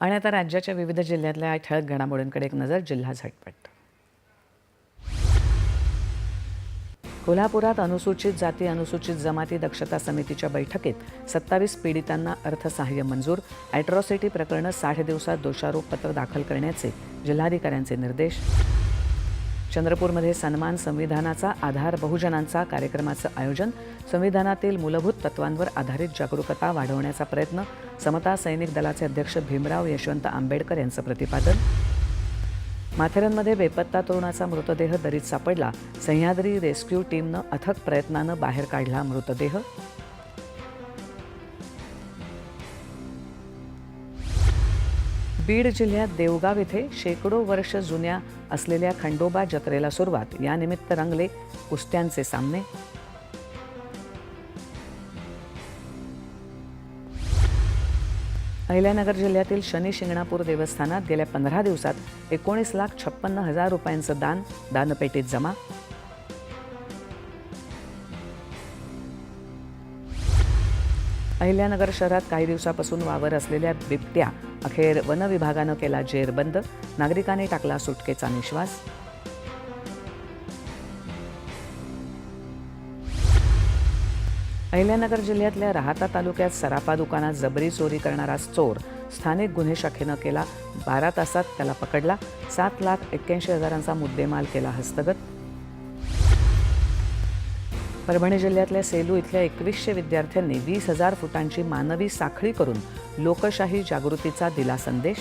आणि आता राज्याच्या विविध जिल्ह्यातल्या ठळक घडामोडींकडे एक नजर जिल्हा झटपट. कोल्हापुरात अनुसूचित जाती अनुसूचित जमाती दक्षता समितीच्या बैठकीत सत्तावीस पीडितांना अर्थसहाय्य मंजूर ॲट्रॉसिटी प्रकरणं साठ दिवसात दोषारोपपत्र दाखल करण्याचे जिल्हाधिकाऱ्यांचे निर्देश. चंद्रपूरमध्ये सन्मान संविधानाचा आधार बहुजनांचा कार्यक्रमाचं आयोजन संविधानातील मूलभूत तत्वांवर आधारित जागरूकता वाढवण्याचा प्रयत्न समता सैनिक दलाचे अध्यक्ष भीमराव यशवंत आंबेडकर यांचं प्रतिपादन. माथेरानमध्ये बेपत्ता तरुणाचा मृतदेह दरीत सापडला. सह्याद्री रेस्क्यू टीमनं अथक प्रयत्नानं बाहेर काढला मृतदेह. बीड जिल्ह्यात देवगाव येथे शेकडो वर्ष जुन्या असलेल्या खंडोबा जत्रेला सुरुवात. यानिमित्त रंगले कुस्त्यांचे सामने. अहिल्यानगर जिल्ह्यातील शनी शिंगणापूर देवस्थानात गेल्या पंधरा दिवसात एकोणीस लाख छप्पन्न हजार रुपयांचं दान दानपेटीत जमा. अहिल्यानगर शहरात काही दिवसापासून वावर असलेल्या बिबट्या अखेर वन विभागानं केला जेरबंद नागरिकांनी टाकला सुटकेचा निश्वास. अहिल्यानगर जिल्ह्यातल्या राहाता तालुक्यात सराफा दुकानात जबरी चोरी करणारा चोर स्थानिक गुन्हे शाखेनं केला. बारा तासात त्याला पकडला. सात लाख एक्क्याऐंशी हजारांचा मुद्देमाल केला हस्तगत. परभणी जिल्ह्यातल्या सेलू इथल्या एकवीसशे विद्यार्थ्यांनी वीस हजार फुटांची मानवी साखळी करून लोकशाही जागृतीचा दिला संदेश.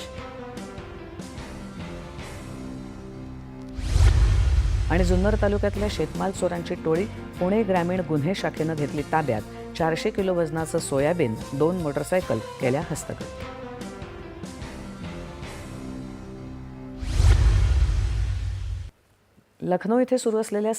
आणि जुन्नर तालुक्यातल्या शेतमाल चोरांची टोळी पुणे ग्रामीण गुन्हे शाखेनं घेतली ताब्यात. चारशे किलो वजनाचं सोयाबीन दोन मोटरसायकल केल्या हस्तगत. लखनौ इथे सुरू असलेल्या